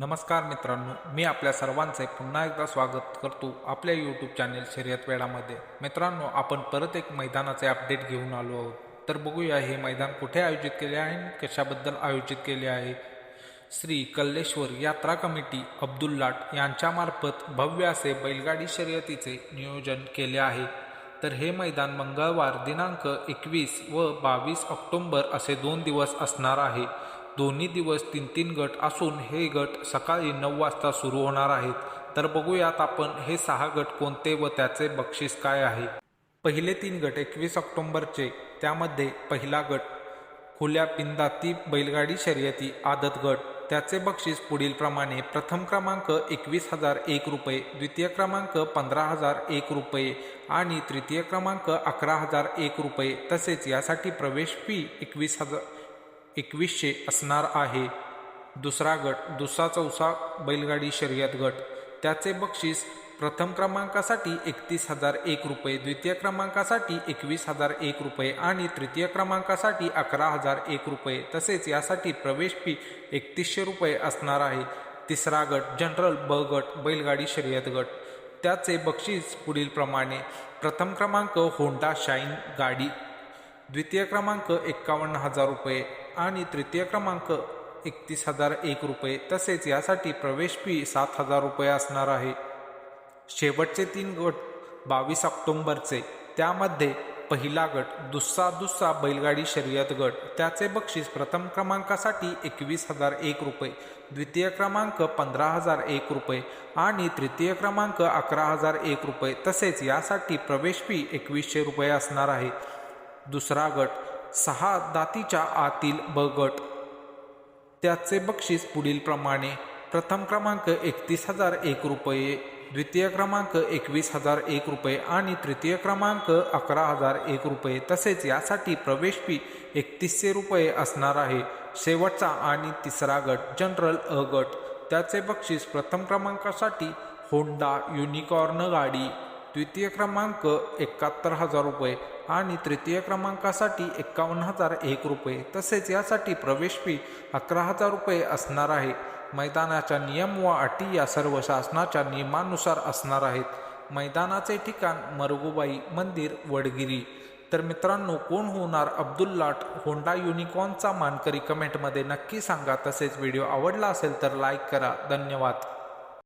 नमस्कार मित्रांनो मी आपल्या सर्वांचे पुन्हा एकदा स्वागत करतो आपल्या यूट्यूब चॅनेल शर्यत वेळामध्ये. मित्रांनो आपण परत एक मैदानाचे अपडेट घेऊन आलो आहोत. तर बघूया हे मैदान कुठे आयोजित केले आहे आणि कशाबद्दल आयोजित केले आहे. श्री कल्लेश्वर यात्रा कमिटी अब्दुल लाट यांच्यामार्फत भव्य असे बैलगाडी शर्यतीचे नियोजन केले आहे. तर हे मैदान मंगळवार दिनांक एकवीस व बावीस ऑक्टोंबर असे दोन दिवस असणार आहे. दोन्ही दिवस तीन तीन गट असून हे गट सकाळी नऊ वाजता सुरू होणार आहेत. तर बघूयात आपण हे सहा गट कोणते व त्याचे बक्षीस काय आहे. पहिले तीन गट एकवीस ऑक्टोंबरचे त्यामध्ये पहिला गट खुल्या पिंदाती बैलगाडी शर्यती आदत गट. त्याचे बक्षीस पुढीलप्रमाणे प्रथम क्रमांक एकवीस हजार एक रुपये द्वितीय क्रमांक पंधरा हजार एक रुपये आणि तृतीय क्रमांक अकरा हजार एक रुपये तसेच यासाठी प्रवेश फी एकवीस हजार एकवीसशे असणार आहे. दुसरा गट दुसरा चौसा बैलगाडी शर्यत गट. त्याचे बक्षीस प्रथम क्रमांकासाठी एकतीस हजार एक रुपये द्वितीय क्रमांकासाठी एकवीस हजार एक रुपये आणि तृतीय क्रमांकासाठी अकरा हजार एक रुपये. तसेच यासाठी प्रवेश फी एकतीसशे रुपये असणार आहे. तिसरा गट जनरल ब गट बैलगाडी शर्यत गट. त्याचे बक्षीस पुढील प्रमाणे प्रथम क्रमांक होंडा शाईन गाडी द्वितीय क्रमांक एक्कावन्न हजार रुपये आणि तृतीय क्रमांक एकतीस हजार एक रुपये. तसेच यासाठी प्रवेश फी सात हजार रुपये असणार आहे. शेवटचे तीन गट बावीस ऑक्टोंबरचे. त्यामध्ये पहिला गट दुस्सा दुस्सा बैलगाडी शर्यत गट. त्याचे बक्षीस प्रथम क्रमांकासाठी एकवीस हजार एक रुपये. द्वितीय क्रमांक पंधरा हजार एक रुपये आणि तृतीय क्रमांक अकरा हजार एक रुपये. तसेच यासाठी प्रवेश फी एकवीसशे रुपये असणार आहे. दुसरा गट सहा दातीच्या आतील ब गट त्याचे बक्षीस पुढील प्रमाणे प्रथम क्रमांक एकतीस हजार एक रुपये द्वितीय क्रमांक एकवीस हजार एक रुपये आणि तृतीय क्रमांक अकरा हजार एक रुपये. तसेच यासाठी प्रवेश फी एकतीसशे रुपये असणार आहे. शेवटचा आणि तिसरा गट जनरल अ गट. त्याचे बक्षीस प्रथम क्रमांकासाठी होंडा युनिकॉर्न गाडी. द्वितीय क्रमांक एकाहत्तर हजार रुपये आणि तृतीय क्रमांकासाठी एक्कावन्न हजार एक रुपये. तसेच यासाठी प्रवेश फी अकरा हजार रुपये असणार आहे. मैदानाच्या नियम व अटी या सर्व शासनाच्या नियमानुसार असणार आहेत. मैदानाचे ठिकाण मरगुबाई मंदिर वडगिरी. तर मित्रांनो कोण होणार अब्दुल लाट होंडा युनिकॉर्नचा मानकरी? कमेंटमध्ये नक्की सांगा. तसेच व्हिडिओ आवडला असेल तर लाईक करा. धन्यवाद.